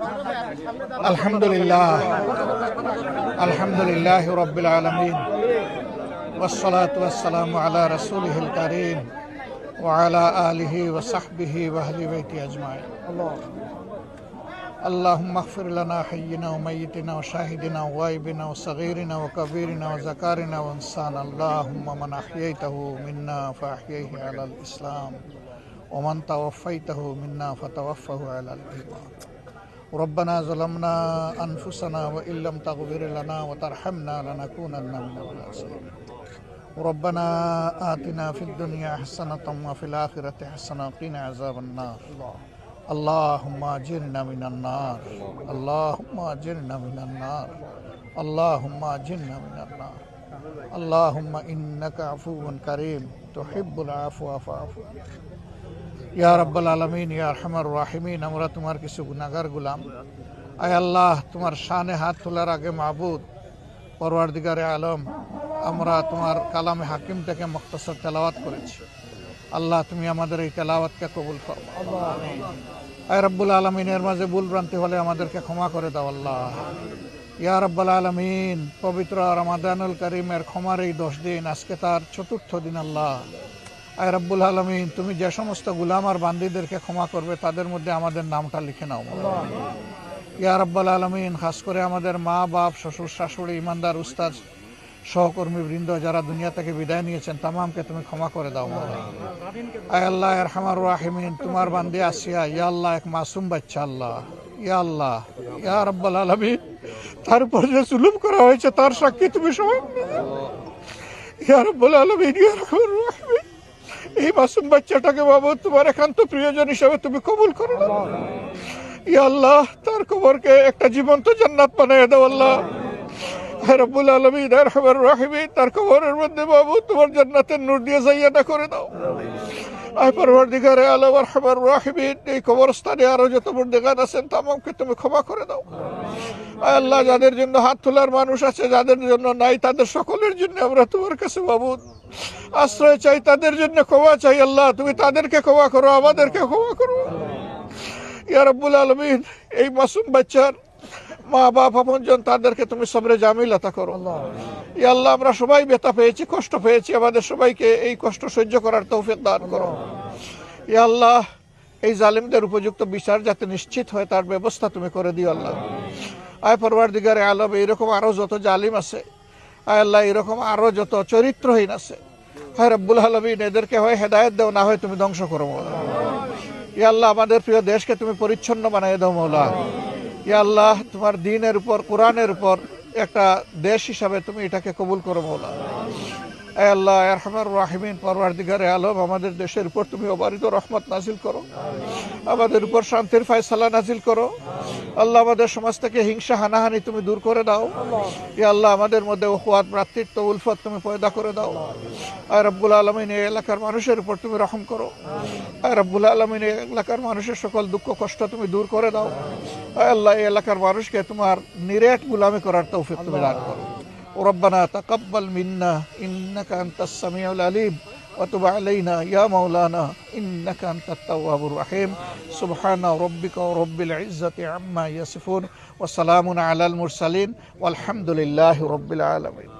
الحمد لله الحمد لله رب العالمين والصلاة والسلام على رسوله الكريم وعلى آله وصحبه وأهل بيته أجمعين. اللهم اغفر لنا حينا وميتنا وشاهدنا وغائبنا وصغيرنا وكبيرنا وذكارنا وانسانا. اللهم من أحييته منا فأحييه على الإسلام ومن توفيته منا فتوفه على الإيمان. ربنا ظلمنا أنفسنا وإن لم تغفر لنا وترحمنا لنكونن من الخاسرين. ربنا آتنا في الدنيا حسنة وفي الآخرة حسنة وقنا عذاب النار. اللهم اجرنا من النار. اللهم اجرنا من النار. اللهم اجرنا من النار. اللهم إنك عفو كريم. تحب العفو فاعف. ইয়া রব্বাল আলমিন, ইয়া রহমার রাহিমিন, আমরা তোমার কিছু গুনাগার গুলাম। আয় আল্লাহ, তোমার শানে হাত তোলার আগে মাহবুদ, পরওয়ারদিগারে আলম, আমরা তোমার কালামে হাকিম থেকে মুক্তসর তেলাওয়াত করেছি। আল্লাহ, তুমি আমাদের এই তেলাওয়াতকে কবুল করো। আয় রব্বুল আলমিনের মাঝে ভুল ভ্রান্তি হলে আমাদেরকে ক্ষমা করে দাও আল্লাহ। ইয়া রব্বুল আলমিন, পবিত্র রমাদানুল করিমের ক্ষমার এই দশ দিন, আজকে তার চতুর্থ দিন আল্লাহ। আয় রব্বুল আলমিন তুমি যে সমস্ত গুলাম আর বান্দিদেরকে ক্ষমা করবে তাদের মধ্যে আমাদের নামটা লিখে নাও ইয়া রব্বুল আলমিন খাস করে আমাদের মা বাপ শ্বশুর শাশুড়ি ইমানদার উস্তাদ সহকর্মী বৃন্দ যারা দুনিয়া থেকে বিদায় নিয়েছেন তামামকে তুমি ক্ষমা করে দাও আয় আল্লাহ এরহামার রাহিমিন তোমার বান্দি আসিয়া ইয়া আল্লাহ এক মাসুম বাচ্চা আল্লাহ। ইয়া আল্লাহ ইয়া রব্বাল আলমিন তার উপর যে জুলুম করা হয়েছে তার সাক্ষী তুমি সবাই। ইয়া রব্বাল আলমিন ইয়া রহমান রাহিমিন। এই মাসুম বাচ্চাটাকে বাবু, তোমার একান্ত প্রিয়জন হিসাবে তুমি কবুল করো। ইয়া আল্লাহ, তার কবরকে একটা জীবন্ত জান্নাত বানিয়ে দাও আল্লাহ রব্বুল আলমিন আর রাহিমিন, তার কবরের মধ্যে বাবু, তোমার জান্নাতের নূর দিয়ে যাইয়াটা করে দাও আয় এই কবরস্থানে আরও যত বর্দিগান আছেন, তামামকে তুমি ক্ষমা করে দাও। আল্লাহ, যাদের জন্য হাত তোলার মানুষ আছে, যাদের জন্য নাই, তাদের সকলের জন্য আমরা তোমার কাছে বাবু আশ্রয় চাই, তাদের জন্য ক্ষমা চাই, আল্লাহ, তুমি তাদেরকে ক্ষমা করো, আমাদেরকে ক্ষমা করো। ইয়ারবুল আলমিন, এই মাসুম বাচ্চার মা বাপ আপনজন তাদেরকে তুমি সবরে জামিলাতা করো। ইয়া আল্লাহ আমরা সবাই ব্যথা পেয়েছি কষ্ট পেয়েছি আমাদের সবাইকে এই কষ্ট সহ্য করার তৌফিক দান করো। ইয়া আল্লাহ এই জালিমদের উপযুক্ত বিচার যাতে নিশ্চিত হয় তার ব্যবস্থা তুমি করে দিও আল্লাহ। আয় পরবার দিগারে আলম এইরকম আরও যত জালিম আছে আয় আল্লাহ এরকম আরও যত চরিত্রহীন আছে হয় রব্বুল আলমিন এদেরকে হয় হেদায়ত দেও না হয় তুমি ধ্বংস করো মৌলা। ইয়া আল্লাহ আমাদের প্রিয় দেশকে তুমি পরিচ্ছন্ন বানিয়ে দাও মৌলা। আল্লাহ তোমার দিনের উপর কোরআনের উপর একটা দেশ হিসাবে তুমি এটাকে কবুল করো মৌলা। আল্লাহ রহমান রাহিমিন পরওয়ারদিগারে আলম, আমাদের দেশের উপর তুমি অবারিত রহমত নাজিল করো। আমাদের উপর শান্তির ফায়সালা নাজিল করো। আল্লাহ, আমাদের সমাজ থেকে হিংসা, হানাহানি তুমি দূর করে দাও। ইয়া আল্লাহ, আমাদের মধ্যে ওহুয়াত ভ্রাতৃত্ব, উলফত তুমি পয়দা করে দাও। আর রব্বুল আলমিন, এই এলাকার মানুষের উপর তুমি রহম করো। আর রব্বুল আলমিন, এই এলাকার মানুষের সকল দুঃখ, কষ্ট তুমি দূর করে দাও। আল্লাহ, এই এলাকার মানুষকে তোমার নিরেট গুলামি করার তৌফিক তুমি দান করো। ربنا تقبل منا إنك أنت السميع العليم. وتب علينا يا مولانا إنك أنت التواب الرحيم. سبحان ربك ورب العزة عما يصفون وسلام على المرسلين والحمد لله رب العالمين.